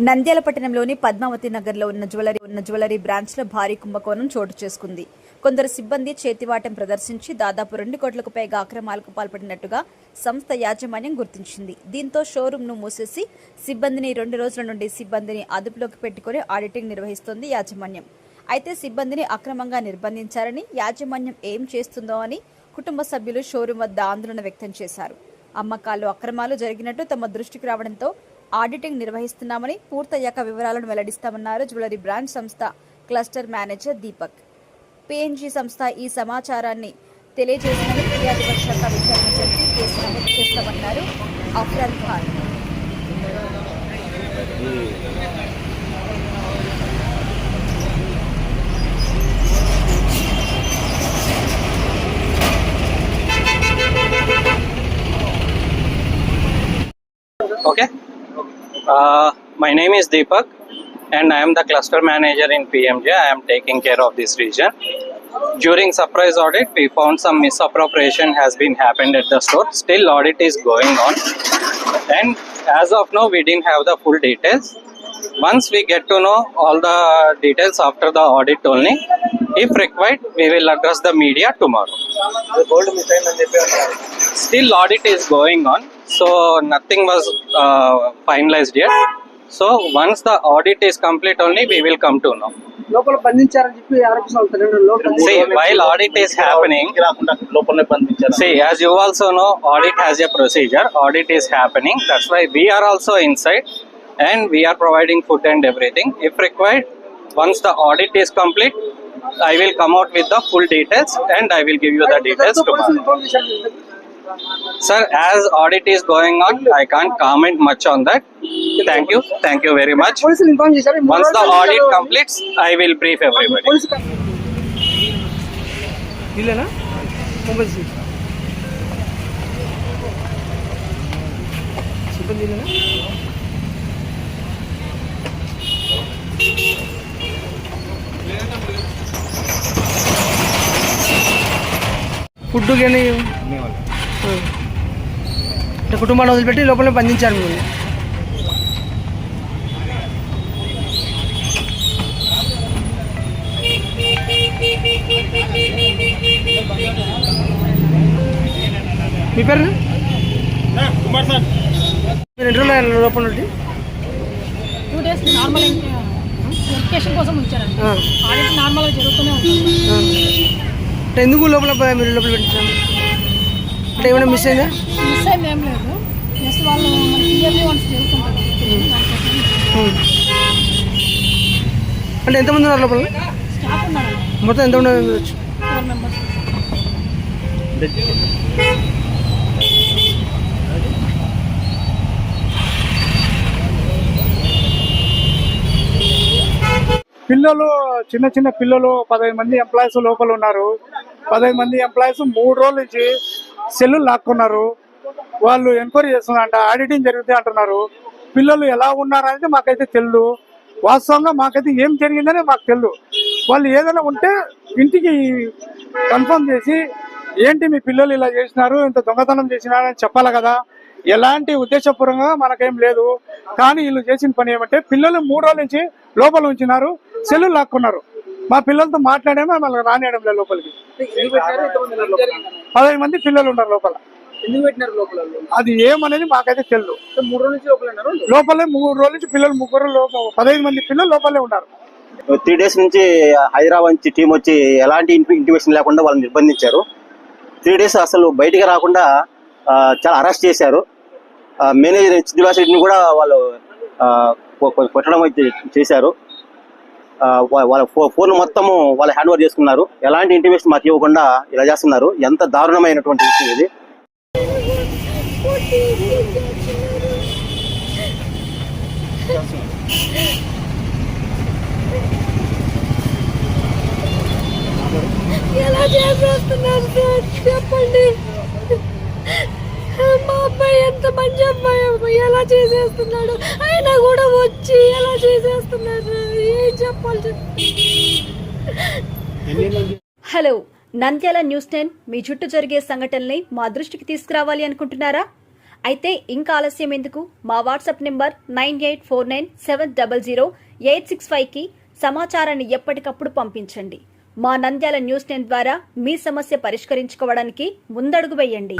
నంద్యాల పట్టణంలోని పద్మావతి నగర్లో ఉన్న జ్యువెలరీ ఉన్న జ్యువెలరీ బ్రాంచ్లో భారీ కుంభకోణం చోటు చేసుకుంది. కొందరు సిబ్బంది చేతివాటం ప్రదర్శించి దాదాపు రెండు కోట్లకు పైగా అక్రమాలకు పాల్పడినట్టుగా సంస్థ యాజమాన్యం గుర్తించింది. దీంతో షోరూంను మూసేసి సిబ్బందిని రెండు రోజుల నుండి సిబ్బందిని అదుపులోకి పెట్టుకుని ఆడిటింగ్ నిర్వహిస్తోంది యాజమాన్యం. అయితే సిబ్బందిని అక్రమంగా నిర్బంధించారని యాజమాన్యం ఏం చేస్తుందో అని కుటుంబ సభ్యులు షోరూం వద్ద ఆందోళన వ్యక్తం చేశారు. అమ్మకాలు అక్రమాలు జరిగినట్టు తమ దృష్టికి రావడంతో ఆడిటింగ్ నిర్వహిస్తున్నామని పూర్తయ్యాక వివరాలను వెల్లడిస్తామన్నారు జ్యువెలరీ బ్రాంచ్ సంస్థ క్లస్టర్ మేనేజర్ దీపక్. పిఎన్జీ సంస్థ ఈ సమాచారాన్ని తెలియజేసిందని ఫిర్యాదు పక్షంగా విచారణ జరిపి కేసు నమోదు చేస్తామన్నారు Afral Khan. Okay Uh, my name is Deepak and I am the cluster manager in PMJ. I am taking care of this region. During surprise audit, we found some misappropriation has been happened at the store. Still audit is going on. And as of now, we didn't have the full details. Once we get to know all the details after the audit only, if required, we will address the media tomorrow. Still audit is going on. so nothing was uh, finalized yet. So once the audit is complete, only we will come to know. లోపల బంధించారని చెప్పి ఆరోపిస్తున్నారు తల్లిదండ్రులు See, while audit is happening, రాకుండా లోపలనే బంధించారు see, as you also know, audit has a procedure. Audit is happening. That's why we are also inside, and we are providing food and everything. If required, once the audit is complete, I will come out with the full details, and I will give you the details tomorrow. Sir, as audit is going on, I can't comment much on that. Thank you. Thank you very much. Once the audit completes, I will brief everybody. ಇಲ್ಲೇನಾ mobile ಸಿ ಸಿಬ್ಬಂದಿ ಇಲ್ಲೇನಾ కుటుంబాన్ని వదిలిపెట్టి లోపలనే బంధించారు మీరు మీ పేరు? కుమార్ సార్. మీరు ఎన్ని రోజులు అయ్యారు లోపల నుండి? టూ డేస్ నార్మల్ వెరిఫికేషన్ కోసం ఉంచారండి. ఆ, ఆడిట్ నార్మల్గా జరుగుతూనే ఉంటుంది. ఎందుకు లోపల మీరు లోపల పెట్టించారు అంటే ఏమైనా మిస్ అయిందా? మిస్ అయింది ఏం లేదు. జస్ట్ వాళ్ళు ఇయర్లీ వన్స్. అంటే ఎంతమంది ఉన్నారు లోపల? స్టాఫ్ మొత్తం ఎంత ఉండవచ్చు ఫోర్ మెంబర్స్ పిల్లలు చిన్న చిన్న పిల్లలు పదహైదు మంది ఎంప్లాయీస్ లోపల ఉన్నారు. పదహైదు మంది ఎంప్లాయీస్ మూడు రోజుల నుంచి సెల్లు లాక్కున్నారు. వాళ్ళు ఎంక్వైరీ చేస్తున్నారంట ఆడిటింగ్ జరిగితే అంటున్నారు. పిల్లలు ఎలా ఉన్నారనేది మాకైతే తెలియదు వాస్తవంగా మాకైతే ఏం జరిగిందని మాకు తెలియదు వాళ్ళు ఏదైనా ఉంటే ఇంటికి కన్ఫర్మ్ చేసి ఏంటి మీ పిల్లలు ఇలా చేసినారు ఇంత దొంగతనం చేసినారని చెప్పాలి కదా. ఎలాంటి ఉద్దేశపూర్వకంగా మనకేం లేదు. కానీ వీళ్ళు చేసిన పని ఏమంటే పిల్లలు మూడు రోజుల నుంచి లోపల ఉంచినారు సెల్లు లాక్కున్నారు. మా పిల్లలతో మాట్లాడేమో మనకు రానియడం లేదు లోపలికి. పదహైదు మంది పిల్లలు ఉన్నారు లోపల. ఎందుకు పెట్టినారు లోపల వాళ్ళు? అది ఏమనేది మాకైతే తెలియదు మూడు రోజుల నుంచి లోపల లోపలే మూడు రోజుల నుంచి పిల్లలు ముగ్గురు లోపల పదహైదు మంది పిల్లలు లోపలే ఉన్నారు. త్రీ డేస్ నుంచి హైదరాబాద్ నుంచి టీం వచ్చి ఎలాంటి ఇంటిమేషన్ లేకుండా వాళ్ళని నిర్బంధించారు. త్రీ డేస్ అసలు బయటికి రాకుండా చాలా అరెస్ట్ చేశారు. మేనేజర్ శ్రీనివాస్ రెడ్డిని కూడా వాళ్ళు కొట్టడం అయితే చేశారు. వాళ్ళ ఫో- ఫోన్ మొత్తము వాళ్ళు హ్యాండ్ ఓవర్ చేసుకున్నారు. ఎలాంటి ఇంటిమేషన్ మాకు ఇవ్వకుండా ఇలా చేస్తున్నారు. ఎంత దారుణమైనటువంటి విషయం ఇది. ఎలా సార్? చెప్పండి. మా అబ్బాయి ఎంత మంచి అబ్బాయి ఎలా చేసేస్తున్నాడు? అయినా కూడా వచ్చి ఎలా చేసేస్తున్నాడు? ఏం చెప్పాలి హలో నంద్యాల న్యూస్ టెన్ మీ చుట్టూ జరిగే సంఘటనల్ని మా దృష్టికి తీసుకురావాలి అనుకుంటున్నారా? అయితే ఇంకా ఆలస్యం ఎందుకు? మా WhatsApp number nine eight four nine seven double zero eight six ఫైవ్కి సమాచారాన్ని ఎప్పటికప్పుడు పంపించండి. మా నంద్యాల న్యూస్ టెన్ ద్వారా మీ సమస్య పరిష్కరించుకోవడానికి ముందడుగు వేయండి.